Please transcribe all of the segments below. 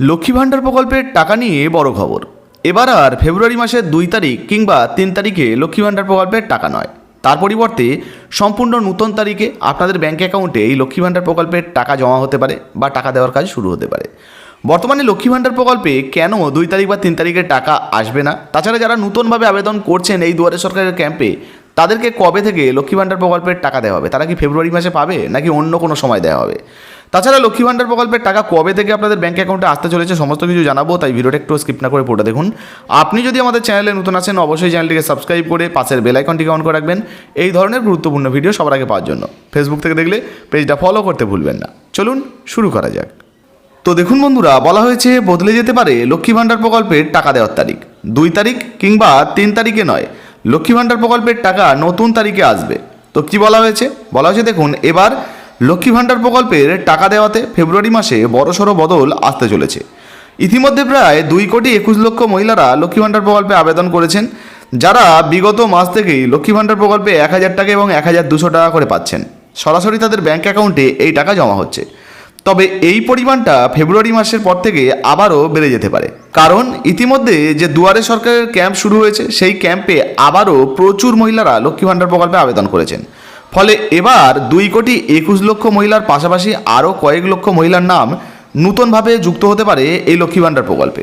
লক্ষ্মী ভাণ্ডার প্রকল্পের টাকা নিয়ে বড় খবর। এবার আর ফেব্রুয়ারি মাসের দুই তারিখ কিংবা তিন তারিখে লক্ষ্মী ভাণ্ডার প্রকল্পের টাকা নয়। তার পরিবর্তে সম্পূর্ণ নূতন তারিখে আপনাদের ব্যাঙ্ক অ্যাকাউন্টে এই লক্ষ্মী ভাণ্ডার প্রকল্পের টাকা জমা হতে পারে বা টাকা দেওয়ার কাজ শুরু হতে পারে। বর্তমানে লক্ষ্মী ভাণ্ডার প্রকল্পে কেন দুই তারিখ বা তিন তারিখে টাকা আসবে না? তাছাড়া যারা নূতনভাবে আবেদন করছেন এই দুয়ারে সরকারের ক্যাম্পে, তাদেরকে কবে থেকে লক্ষ্মী ভাণ্ডার প্রকল্পের টাকা দেওয়া হবে? তারা কি ফেব্রুয়ারি মাসে পাবে নাকি অন্য কোনো সময় দেওয়া হবে? তাছাড়া লক্ষ্মী ভাণ্ডার প্রকল্পের টাকা কবে থেকে আপনাদের ব্যাঙ্ক অ্যাকাউন্টে আসতে চলেছে সমস্ত কিছু জানাব, তাই ভিডিওটা একটু স্কিপ না করে পুরোটা দেখুন। আপনি যদি আমাদের চ্যানেলে নতুন আছেন, অবশ্যই চ্যানেলটিকে সাবস্ক্রাইব করে পাশের বেল আইকনটিকে অন করে রাখবেন। এই ধরনের গুরুত্বপূর্ণ ভিডিও সবার আগে পাওয়ার জন্য। ফেসবুক থেকে দেখলে পেজটা ফলো করতে ভুলবেন না। চলুন শুরু করা যাক। তো দেখুন বন্ধুরা, বলা হয়েছে বদলে যেতে পারে লক্ষ্মী ভাণ্ডার প্রকল্পের টাকা দেওয়ার তারিখ। দুই তারিখ কিংবা তিন তারিখে নয়। লক্ষ্মী ভাণ্ডার প্রকল্পের টাকা নতুন তারিখে আসবে। তো কি বলা হয়েছে? বলা হয়েছে দেখুন, এবার লক্ষ্মী ভাণ্ডার প্রকল্পের টাকা দেওয়াতে ফেব্রুয়ারি মাসে বড়সড় বদল আসতে চলেছে। ইতিমধ্যে প্রায় দুই কোটি একুশ লক্ষ মহিলারা লক্ষ্মী ভাণ্ডার প্রকল্পে আবেদন করেছেন, যারা বিগত মাস থেকেই লক্ষ্মী ভাণ্ডার প্রকল্পে এক হাজার টাকা এবং এক হাজার দুশো টাকা করে পাচ্ছেন। সরাসরি তাদের ব্যাঙ্ক অ্যাকাউন্টে এই টাকা জমা হচ্ছে। তবে এই পরিমাণটা ফেব্রুয়ারি মাসের পর থেকে আবারও বেড়ে যেতে পারে। কারণ ইতিমধ্যে যে দুয়ারে সরকারের ক্যাম্প শুরু হয়েছে, সেই ক্যাম্পে আবারও প্রচুর মহিলারা লক্ষ্মী ভাণ্ডার প্রকল্পে আবেদন করেছেন। ফলে এবার দুই কোটি একুশ লক্ষ মহিলার পাশাপাশি আরও কয়েক লক্ষ মহিলার নাম নূতনভাবে যুক্ত হতে পারে এই লক্ষ্মী ভাণ্ডার প্রকল্পে।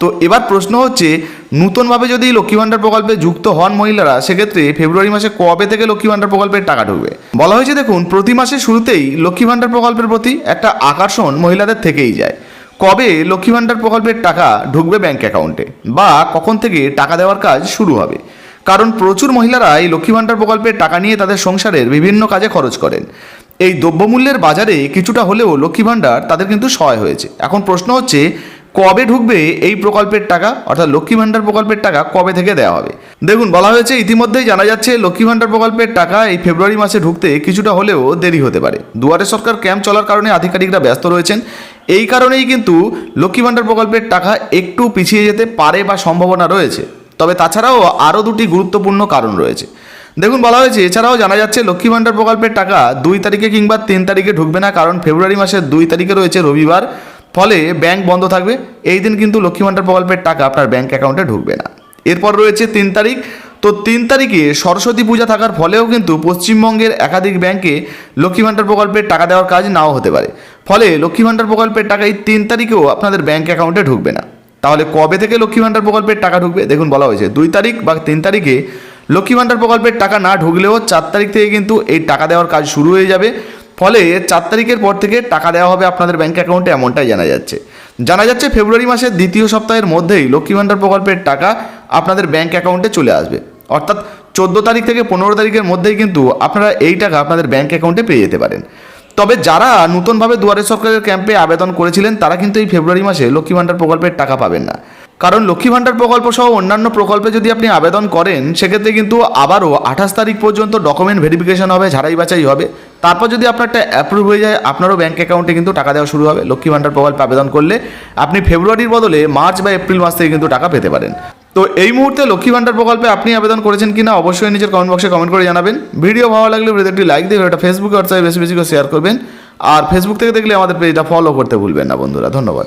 তো এবার প্রশ্ন হচ্ছে, নূতনভাবে যদি লক্ষ্মী ভাণ্ডার প্রকল্পে যুক্ত হন মহিলারা, সেক্ষেত্রে ফেব্রুয়ারি মাসে কবে থেকে লক্ষ্মী ভাণ্ডার প্রকল্পের টাকা ঢুকবে? বলা হয়েছে, দেখুন, প্রতি মাসে শুরুতেই লক্ষ্মী ভাণ্ডার প্রকল্পের প্রতি একটা আকর্ষণ মহিলাদের থেকেই যায়। কবে লক্ষ্মী ভাণ্ডার প্রকল্পের টাকা ঢুকবে ব্যাংক অ্যাকাউন্টে? বা কখন থেকে টাকা দেওয়ার কাজ শুরু হবে? কারণ প্রচুর মহিলারা এই লক্ষ্মী ভাণ্ডার প্রকল্পের টাকা নিয়ে তাদের সংসারের বিভিন্ন কাজে খরচ করেন। এই দ্রব্যমূল্যের বাজারে কিছুটা হলেও লক্ষ্মী ভাণ্ডার তাদের কিন্তু সহায় হয়েছে। এখন প্রশ্ন হচ্ছে, কবে ঢুকবে এই প্রকল্পের টাকা? অর্থাৎ লক্ষ্মী ভাণ্ডার প্রকল্পের টাকা কবে থেকে দেওয়া হবে? দেখুন, বলা হয়েছে ইতিমধ্যেই জানা যাচ্ছে, লক্ষ্মী ভাণ্ডার প্রকল্পের টাকা এই ফেব্রুয়ারি মাসে ঢুকতে কিছুটা হলেও দেরি হতে পারে। দুয়ারে সরকার ক্যাম্প চলার কারণে আধিকারিকরা ব্যস্ত রয়েছেন। এই কারণেই কিন্তু লক্ষ্মী ভাণ্ডার প্রকল্পের টাকা একটু পিছিয়ে যেতে পারে বা সম্ভাবনা রয়েছে। তবে তাছাড়াও আরও দুটি গুরুত্বপূর্ণ কারণ রয়েছে। দেখুন, বলা হয়েছে, এছাড়াও জানা যাচ্ছে, লক্ষ্মী ভাণ্ডার প্রকল্পের টাকা দুই তারিখে কিংবা তিন তারিখে ঢুকবে না, কারণ ফেব্রুয়ারি মাসের দুই তারিখে রয়েছে রবিবার। ফলে ব্যাংক বন্ধ থাকবে। এই দিন কিন্তু লক্ষ্মী ভাণ্ডার প্রকল্পের টাকা আপনার ব্যাংক অ্যাকাউন্টে ঢুকবে না। এরপর রয়েছে তিন তারিখ। তো তিন তারিখে সরস্বতী পূজা থাকার ফলেও কিন্তু পশ্চিমবঙ্গের একাধিক ব্যাংকে লক্ষ্মী ভাণ্ডার প্রকল্পের টাকা দেওয়ার কাজ নাও হতে পারে। ফলে লক্ষ্মী ভাণ্ডার প্রকল্পের টাকা এই তিন তারিখেও আপনাদের ব্যাংক অ্যাকাউন্টে ঢুকবে না। তাহলে কবে থেকে লক্ষ্মী ভাণ্ডার প্রকল্পের টাকা ঢুকবে? দেখুন বলা হয়েছে, দুই তারিখ বা তিন তারিখে লক্ষ্মী ভাণ্ডার প্রকল্পের টাকা না ঢুকলেও চার তারিখ থেকে কিন্তু এই টাকা দেওয়ার কাজ শুরু হয়ে যাবে। ফলে চার তারিখের পর থেকে টাকা দেওয়া হবে আপনাদের ব্যাঙ্ক অ্যাকাউন্টে এমনটাই জানা যাচ্ছে। জানা যাচ্ছে ফেব্রুয়ারি মাসের দ্বিতীয় সপ্তাহের মধ্যেই লক্ষ্মী ভাণ্ডার প্রকল্পের টাকা আপনাদের ব্যাঙ্ক অ্যাকাউন্টে চলে আসবে। অর্থাৎ চোদ্দ তারিখ থেকে পনেরো তারিখের মধ্যেই কিন্তু আপনারা এই টাকা আপনাদের ব্যাঙ্ক অ্যাকাউন্টে পেয়ে যেতে পারেন। তবে যারা নতুনভাবে দুয়ারে সরকারের ক্যাম্পে আবেদন করেছিলেন, তারা কিন্তু এই ফেব্রুয়ারি মাসে লক্ষ্মী ভাণ্ডার প্রকল্পের টাকা পাবেন না। কারণ লক্ষ্মী ভাণ্ডার প্রকল্প সহ অন্যান্য প্রকল্পে যদি আপনি আবেদন করেন, সেক্ষেত্রে কিন্তু আবারও আঠাশ তারিখ পর্যন্ত ডকুমেন্ট ভেরিফিকেশন হবে, ঝাড়াই বাছাই হবে। তারপর যদি আপনারটা অ্যাপ্রুভ হয়ে যায়, আপনারও ব্যাঙ্ক অ্যাকাউন্টে কিন্তু টাকা দেওয়া শুরু হবে। লক্ষ্মী ভাণ্ডার প্রকল্পে আবেদন করলে আপনি ফেব্রুয়ারির বদলে মার্চ বা এপ্রিল মাস থেকে কিন্তু টাকা পেতে পারেন। তো এই মুহূর্তে লক্ষ্মী ভান্ডার প্রকল্পে আপনি আবেদন করেছেন কিনা অবশ্যই নিজের কমেন্ট বক্সে কমেন্ট করে জানাবেন। ভিডিও ভালো লাগলে ভিডিওতে একটি লাইক দিয়ে এটা ফেসবুকে হোয়াটসঅ্যাপে বেশি বেশি করে শেয়ার করবেন। আর ফেসবুক থেকে দেখলে আমাদের পেজটা ফলো করতে ভুলবেন না বন্ধুরা, ধন্যবাদ।